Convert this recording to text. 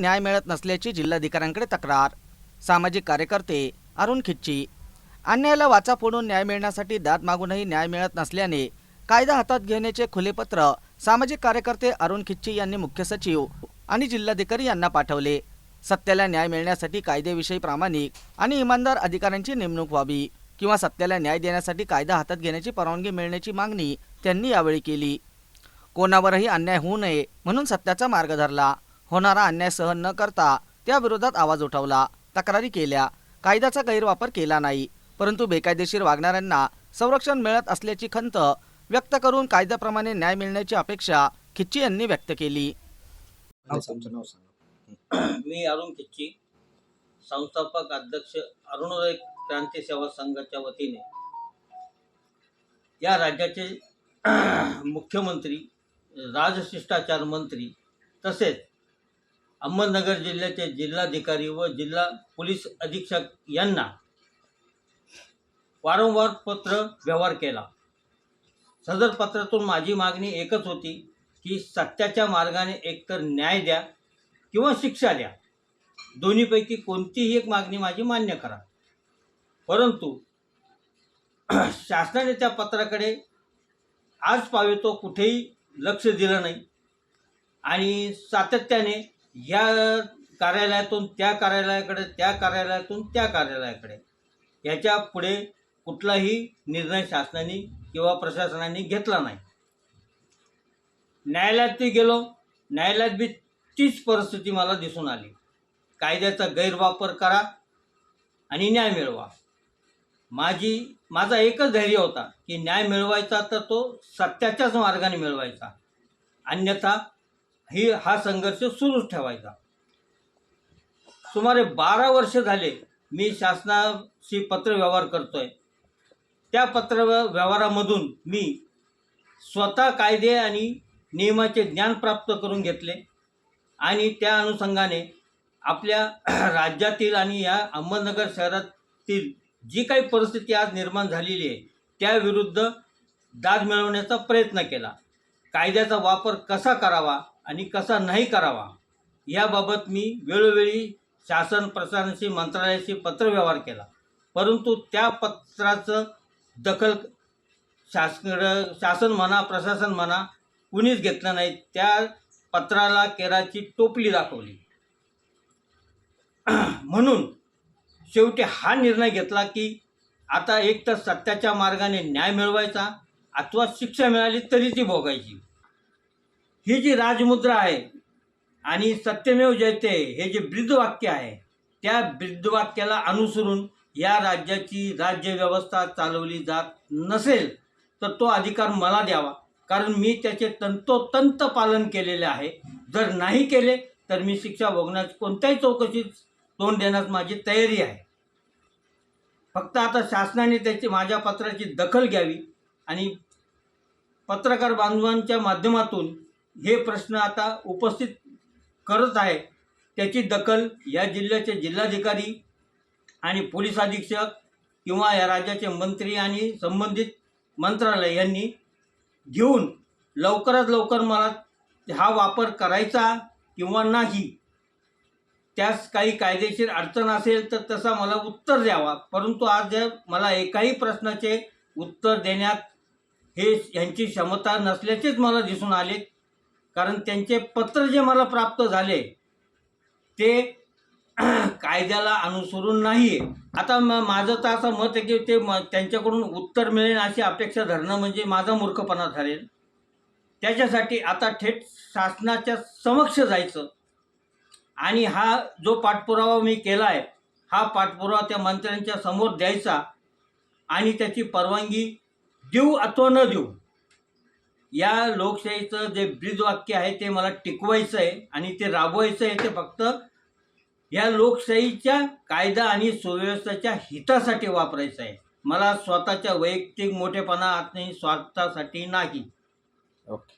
न्याय मिळत नसल्याची जिल्हाधिकाऱ्यांकडे तक्रार. सामाजिक कार्यकर्ते अरुण खिच्ची. अन्यायाला वाचा फोडून न्याय मिळण्यासाठी दाद मागूनही न्याय मिळत नसल्याने कायदा हातात घेण्याचे खुले पत्र सामाजिक कार्यकर्ते अरुण खिच्ची यांनी मुख्य सचिव आणि जिल्हाधिकारी यांना पाठवले. सत्याला न्याय मिळण्यासाठी कायदेविषयी प्रामाणिक आणि इमानदार अधिकाऱ्यांची नेमणूक व्हावी किंवा सत्याला न्याय देण्यासाठी कायदा हातात घेण्याची परवानगी मिळण्याची मागणी त्यांनी यावेळी केली. कोणावरही अन्याय होऊ नये म्हणून सत्याचा मार्ग धरला. होणारा अन्याय सहन न करता त्या विरोधात आवाज उठवला. तक्रारी केल्या. कायद्याचा गैरवापर केला नाही. परंतु बेकायदेशीर वागणाऱ्यांना संरक्षण मिळत असल्याची खंत व्यक्त करून कायद्याप्रमाणे न्याय मिळण्याची अपेक्षा खिच्ची यांनी व्यक्त केली. मी अरुण खिच्ची संस्थापक अध्यक्ष अरुणोदय क्रांती सेवा संघाच्या वतीने या राज्याचे मुख्यमंत्री राजशिष्टाचार मंत्री तसेच अहमदनगर जिल्ह्याचे जिल्हाधिकारी व जिल्हा पोलीस अधीक्षक यांना वारंवार पत्र व्यवहार केला. सदर पत्रातून माझी मागणी एकच होती की सत्याच्या मार्गाने एकतर न्याय द्या किंवा शिक्षा द्या. दोन्हीपैकी कोणतीही एक मागणी माझी मान्य करा. परंतु शासनाने त्या पत्राकडे आज पावे तो कुठेही लक्ष दिलं नाही आणि सातत्याने या कार्यालयातून त्या कार्यालयाकडे त्या कार्यालयातून त्या कार्यालयाकडे. याच्यापुढे कुठलाही निर्णय शासनाने किंवा प्रशासनाने घेतला नाही. न्यायालयात गेलो. न्यायालयात बी तीच परिस्थिती मला दिसून आली. कायद्याचा गैरवापर करा आणि न्याय मिळवा. माझी माझा एकच धैर्य होता की न्याय मिळवायचा तर तो सत्याच्याच मार्गाने मिळवायचा. अन्यथा ही हा संघर्ष सुरूच ठेवायचा. सुमारे बारा वर्ष झाले मी शासनाशी पत्रव्यवहार करतोय. त्या पत्र व्यवहारामधून मी स्वतः कायदे आणि नियमाचे ज्ञान प्राप्त करून घेतले आणि त्या अनुषंगाने आपल्या राज्यातील आणि या अहमदनगर शहरातील जी काही परिस्थिती आज निर्माण झालेली आहे त्याविरुद्ध दाद मिळवण्याचा प्रयत्न केला. कायद्याचा वापर कसा करावा आणि कसा नाही करावा याबाबत मी वेळोवेळी शासन प्रशासनाशी मंत्रालयाशी पत्रव्यवहार केला. परंतु त्या पत्राचं दखल शासन शासन म्हणा प्रशासन म्हणा कुणीच घेतलं नाही. त्या पत्राला केराची टोपली दाखवली. म्हणून शेवटी हा निर्णय घेतला की आता एक तर सत्याच्या मार्गाने न्याय मिळवायचा अथवा शिक्षा मिळाली तरी ती भोगायची. ही जी राजमुद्रा आहे आणि सत्यमेव जयते हे जे ब्रीदवाक्य आहे त्या ब्रीदवाक्याला अनुसरून या राज्याची राज्यव्यवस्था चालवली जात नसेल तर तो अधिकार मला द्यावा. कारण मी त्याचे तंतोतंत पालन केलेले आहे. जर नाही केले तर मी शिक्षा भोगण्यास कोणत्याही चौकशीत तोंड देण्यास माझी तयारी आहे. फक्त आता शासनाने त्याची माझ्या पत्राची दखल घ्यावी आणि पत्रकार बांधवांच्या माध्यमातून हे प्रश्न आता उपस्थित करत आहे त्याची दखल या जिल्ह्याचे जिल्हाधिकारी आणि पोलीस अधीक्षक किंवा या राज्याचे मंत्री आणि संबंधित मंत्रालय यांनी घेऊन लवकरात लवकर मला हा वापर करायचा किंवा नाही त्यास काही कायदेशीर अडचण असेल तर तसा मला उत्तर द्यावा. परंतु आज जर मला एकाही प्रश्नाचे उत्तर देण्यात हे यांची क्षमता नसल्याचेच मला दिसून आले. कारण त्यांचे पत्र जे मला प्राप्त झाले ते कायद्याला अनुसरून नाही. आहे आता म माझं तर असं मत आहे की ते म त्यांच्याकडून उत्तर मिळेल अशी अपेक्षा धरणं म्हणजे माझा मूर्खपणा ठरेल. त्याच्यासाठी आता थेट शासनाच्या समक्ष जायचं. आणि हा जो पाठपुरावा मी केला आहे हा पाठपुरावा त्या मंत्र्यांच्या समोर द्यायचा आणि त्याची परवानगी देऊ अथवा न देऊ या लोकशाहीचं जे ब्रीदवाक्य आहे ते मला टिकवायचं आहे आणि ते राबवायचं आहे ते फक्त या लोकशाहीच्या कायदा आणि सुव्यवस्थेच्या हितासाठी वापरायचं आहे. मला स्वतःच्या वैयक्तिक मोठेपणा आत्मही स्वार्थासाठी नाही. ओके.